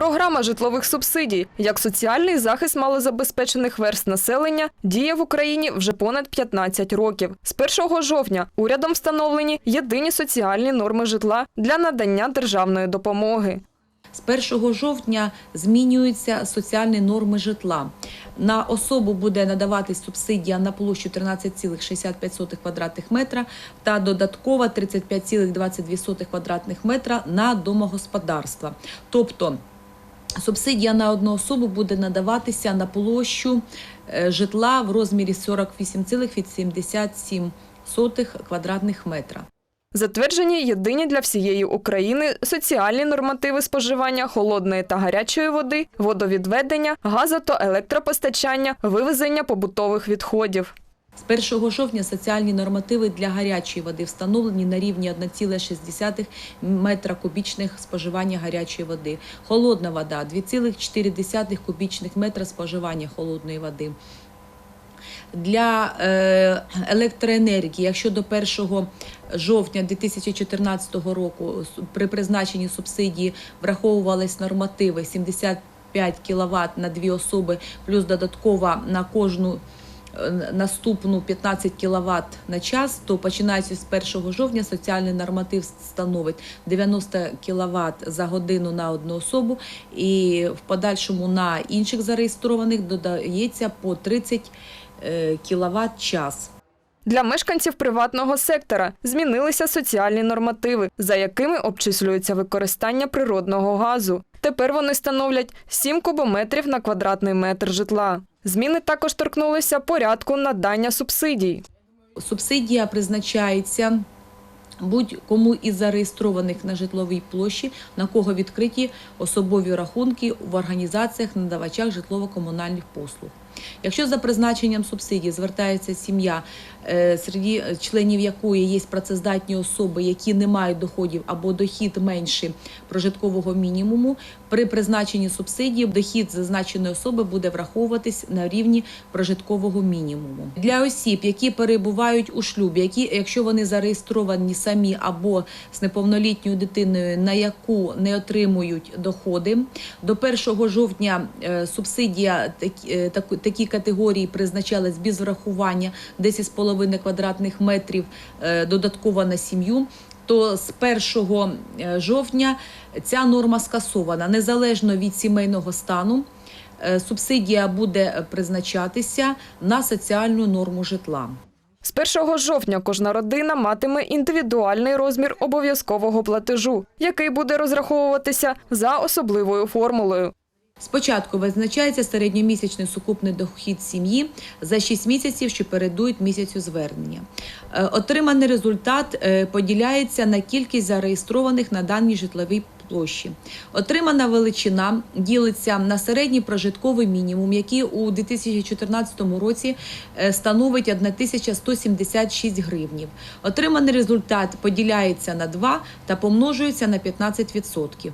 Програма житлових субсидій як соціальний захист малозабезпечених верст населення діє в Україні вже понад 15 років. З 1 жовтня урядом встановлені єдині соціальні норми житла для надання державної допомоги. З 1 жовтня змінюються соціальні норми житла. На особу буде надаватись субсидія на площу 13,65 квадратних метра та додаткова 35,22 квадратних метра на домогосподарства. Тобто Субсидія на одну особу буде надаватися на площу е, житла в розмірі 48,87 квадратних метра. Затверджені єдині для всієї України соціальні нормативи споживання холодної та гарячої води, водовідведення, газо- та електропостачання, вивезення побутових відходів. З 1 жовтня соціальні нормативи для гарячої води встановлені на рівні 1,6 метра кубічних споживання гарячої води. Холодна вода 2,4 кубічних метра споживання холодної води. Для е, електроенергії, якщо до 1 жовтня 2014 року при призначенні субсидії враховувались нормативи 75 кВт на дві особи, плюс додаткова на кожну наступну 15 кВт на час, то починаючи з 1 жовтня соціальний норматив становить 90 кВт за годину на одну особу, і в подальшому на інших зареєстрованих додається по 30 кВт час. Для мешканців приватного сектора змінилися соціальні нормативи, за якими обчислюється використання природного газу. Тепер вони становлять 7 кубометрів на квадратний метр житла. Зміни також торкнулися порядку надання субсидій. Субсидія призначається будь-кому із зареєстрованих на житловій площі, на кого відкриті особові рахунки в організаціях надавачах житлово-комунальних послуг. Якщо за призначенням субсидії звертається сім'я, е, серед членів якої є працездатні особи, які не мають доходів або дохід менше прожиткового мінімуму, при призначенні субсидії дохід зазначеної особи буде враховуватись на рівні прожиткового мінімуму. Для осіб, які перебувають у шлюбі, які, якщо вони зареєстровані самі або з неповнолітньою дитиною, на яку не отримують доходи, до 1 жовтня е, субсидія е, таку- такі категорії призначалась без врахування 10,5 квадратних метрів е, додатково на сім'ю. То з 1 жовтня ця норма скасована незалежно від сімейного стану. е, Субсидія буде призначатися на соціальну норму житла. З 1 жовтня кожна родина матиме індивідуальний розмір обов'язкового платежу, який буде розраховуватися за особливою формулою. Спочатку визначається середньомісячний сукупний дохід сім'ї за 6 місяців, що передують місяцю звернення. Е, Отриманий результат е, поділяється на кількість зареєстрованих на даній житловій площі. Отримана величина ділиться на середній прожитковий мінімум, який у 2014 році е, становить 1176 гривнів. Отриманий результат поділяється на 2 та помножується на 15%.